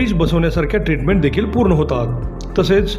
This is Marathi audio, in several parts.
ब्रिज बसवण्यासारख्या ट्रीटमेंट देखील पूर्ण होतात. तसेच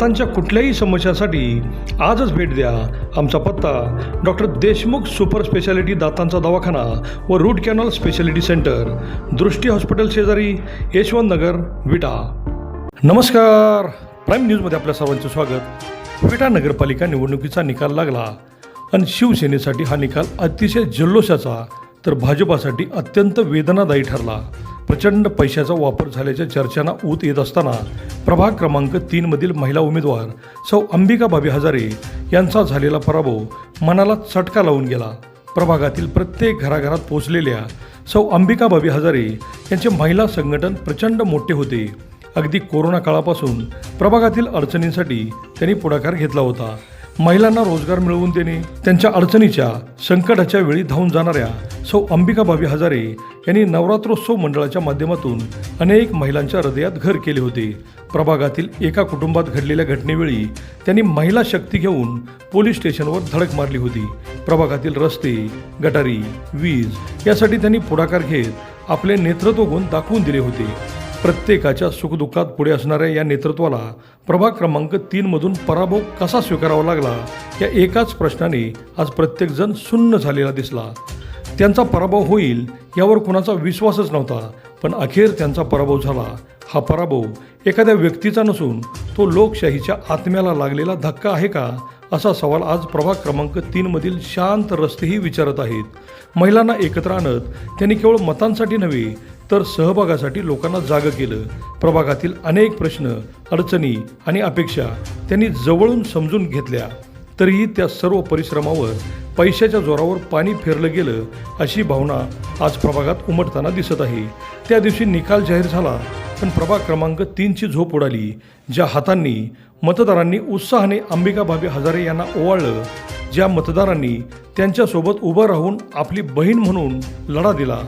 दातांच्या कुठल्याही समस्यासाठी आजच भेट द्या आमचा पत्ता डॉक्टर देशमुख सुपर स्पेशालिटी दातांचा दवाखाना व root canal speciality centre Drishti hospital शेजारी यशवंत नगर विटा. नमस्कार. प्राईम न्यूजमध्ये आपल्या सर्वांचं स्वागत. विटा नगरपालिका निवडणुकीचा निकाल लागला आणि शिवसेनेसाठी हा निकाल अतिशय जल्लोषाचा तर भाजपासाठी अत्यंत वेदनादायी ठरला. प्रचंड पैशाचा वापर झाल्याच्या चर्चांना ऊत येत असताना प्रभाग क्रमांक तीनमधील महिला उमेदवार सौ अंबिका भाभी हजारे यांचा झालेला पराभव मनाला चटका लावून गेला. प्रभागातील प्रत्येक घराघरात पोचलेल्या सौ अंबिका भाभी हजारे यांचे महिला संघटन प्रचंड मोठे होते. अगदी कोरोना काळापासून प्रभागातील अडचणींसाठी त्यांनी पुढाकार घेतला होता. महिलांना रोजगार मिळवून देणे त्यांच्या अडचणीच्या संकटाच्या वेळी धावून जाणाऱ्या सौ अंबिकाबाबी हजारे यांनी नवरात्रोत्सव मंडळाच्या माध्यमातून अनेक महिलांच्या हृदयात घर केले होते. प्रभागातील एका कुटुंबात घडलेल्या घटनेवेळी त्यांनी महिला शक्ती घेऊन पोलीस स्टेशनवर धडक मारली होती. प्रभागातील रस्ते गटारी वीज यासाठी त्यांनी पुढाकार घेत आपले नेतृत्व गुण दाखवून दिले होते. प्रत्येकाच्या सुखदुःखात पुढे असणाऱ्या या नेतृत्वाला प्रभाग क्रमांक तीनमधून पराभव कसा स्वीकारावा लागला या एकाच प्रश्नाने आज प्रत्येकजण सुन्न झालेला दिसला. त्यांचा पराभव होईल यावर कुणाचा विश्वासच नव्हता पण अखेर त्यांचा पराभव झाला. हा पराभव एखाद्या व्यक्तीचा नसून तो लोकशाहीच्या आत्म्याला लागलेला धक्का आहे का असा सवाल आज प्रभाग क्रमांक तीनमधील शांत रस्तेही विचारत आहेत. महिलांना एकत्र आणत त्यांनी केवळ मतांसाठी नव्हे तर सहभागासाठी लोकांना जागं केलं. प्रभागातील अनेक प्रश्न अडचणी आणि अपेक्षा त्यांनी जवळून समजून घेतल्या. तरीही त्या सर्व परिश्रमावर पैशाच्या जोरावर पाणी फेरलं गेलं अशी भावना आज प्रभागात उमटताना दिसत आहे. त्या दिवशी निकाल जाहीर झाला पण प्रभाग क्रमांक तीनची झोप उडाली ज्या हातांनी मतदारांनी उत्साहाने अंबिका भाभी हजारे यांना ओवाळलं ज्या मतदारांनी त्यांच्यासोबत उभं राहून आपली बहीण म्हणून लढा दिला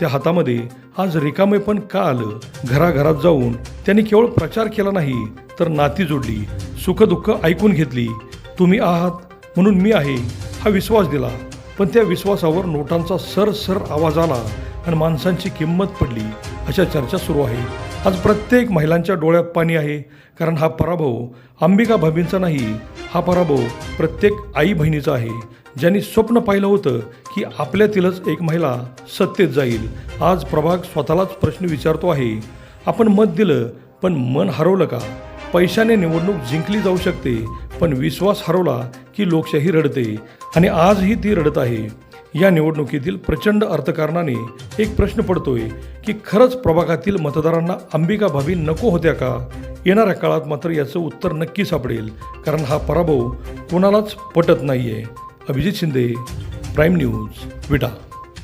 त्या हातामध्ये आज रिकामेपण का आलं? घराघरात जाऊन त्यांनी केवळ प्रचार केला नाही तर नाती जोडली सुखदुःख ऐकून घेतली. तुम्ही आहात म्हणून मी आहे हा विश्वास दिला. पण त्या विश्वासावर नोटांचा सर सर आवाज आला आणि माणसांची किंमत पडली अशा चर्चा सुरू आहे. आज प्रत्येक महिलांच्या डोळ्यात पाणी आहे कारण हा पराभव अंबिका भाभींचा नाही हा पराभव प्रत्येक आई बहिणीचा आहे. ज्यांनी स्वप्न पाहिलं होतं की आपल्यातीलच एक महिला सत्तेत जाईल. आज प्रभाग स्वतःलाच प्रश्न विचारतो आहे आपण मत दिलं पण मन हरवलं का? पैशाने निवडणूक जिंकली जाऊ शकते पण विश्वास हरवला की लोकशाही रडते. आणि आजही ती रडत आहे. या निवडणुकीतील प्रचंड अर्थकारणाने एक प्रश्न पडतोय की खरंच प्रभागातील मतदारांना अंबिका भाभी नको होत्या का? येणाऱ्या काळात मात्र याचं उत्तर नक्की सापडेल कारण हा पराभव कोणालाच पटत नाहीये. Abhijit Shinde prime news Vita.